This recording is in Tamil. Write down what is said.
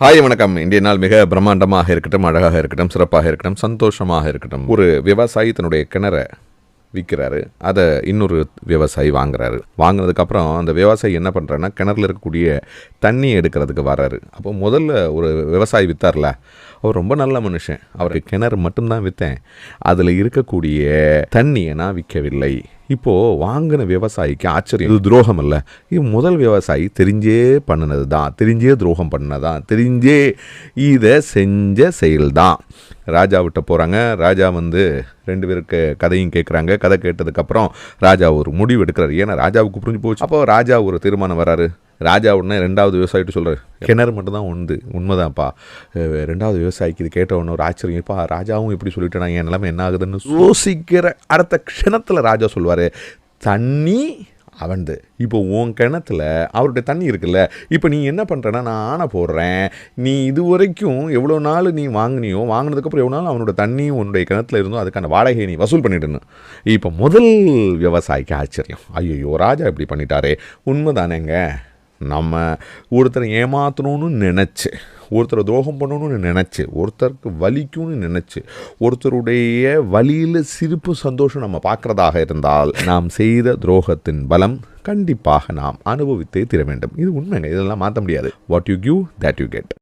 ஹாய் வணக்கம். இன்றைய நாள் மிக பிரம்மாண்டமாக இருக்கட்டும் அழகாக இருக்கட்டும் சிறப்பாக இருக்கட்டும் சந்தோஷமாக இருக்கட்டும். ஒரு விவசாயி தன்னுடைய கிணற விற்கிறாரு. அதை இன்னொரு விவசாயி வாங்குறாரு. வாங்கினதுக்கப்புறம் அந்த விவசாயி என்ன பண்ணுறாருன்னா கிணறுல இருக்கக்கூடிய தண்ணி எடுக்கிறதுக்கு வராரு அப்போ முதல்ல ஒரு விவசாயி விற்றார்ல அவர் ரொம்ப நல்ல மனுஷன். அவருக்கு கிணறு மட்டும்தான் விற்றேன் அதில் இருக்கக்கூடிய தண்ணியை நான் விற்கவில்லை. இப்போது வாங்கின விவசாயிக்கு ஆச்சரியம். இது துரோகம் இல்லை இது முதல் விவசாயி தெரிஞ்சே பண்ணினது தான் தெரிஞ்சே துரோகம் பண்ணதான். தெரிஞ்சே இதை செஞ்ச செயல்தான். ராஜாவிட்ட போகிறாங்க ராஜா வந்து ரெண்டு பேருக்கு கதையும் கேட்குறாங்க கதை கேட்டதுக்கப்புறம் ராஜா ஒரு முடிவு எடுக்கிறாரு. ஏன்னா ராஜாவுக்கு புரிஞ்சு போச்சு. அப்போ ராஜா ஒரு தீர்மானம் வராரு. ராஜா உடனே ரெண்டாவது விவசாயிட்டு சொல்கிறார் கிணறு மட்டும்தான் உண்டு. உண்மைதான்ப்பா. ரெண்டாவது விவசாயிக்கு இது கேட்ட உடனே ஒரு ஆச்சரியம். இப்போ ராஜாவும் இப்படி சொல்லிட்டேனா என் நிலைமை என்ன ஆகுதுன்னு யோசிக்கிற அடுத்த க்ஷணத்தில் ராஜா சொல்வார். தண்ணி அவன்து. இப்போ உன் கிணத்துல அவருடைய தண்ணி இருக்குல்ல இப்போ நீ என்ன பண்ணுறனா நான் ஆணை போடுறேன். நீ இது வரைக்கும் எவ்வளோ நாள் நீ வாங்கினியோ வாங்கினதுக்கப்புறம் எவ்வளோ நாள் அவனோட தண்ணி உன்னுடைய கிணத்துல இருந்தோ அதுக்கான வாடகையை நீ வசூல் பண்ணிடணும் இப்போ முதல் விவசாயிக்கு ஆச்சரியம். ஐயோ ராஜா இப்படி பண்ணிட்டாரே. உண்மைதானேங்க? நம்ம ஒருத்தரை ஏமாற்றணும்னு நினச்சி. ஒருத்தரை துரோகம் பண்ணணும்னு நினச்சி ஒருத்தருக்கு வலிக்கும்னு நினச்சி ஒருத்தருடைய வழியில் சிரிப்பு சந்தோஷம் நம்ம பார்க்குறதாக இருந்தால் நாம் செய்த துரோகத்தின் பலம் கண்டிப்பாக நாம் அனுபவித்தே தீர வேண்டும். இது உண்மைங்க. இதெல்லாம் மாற்ற முடியாது. What you give that you get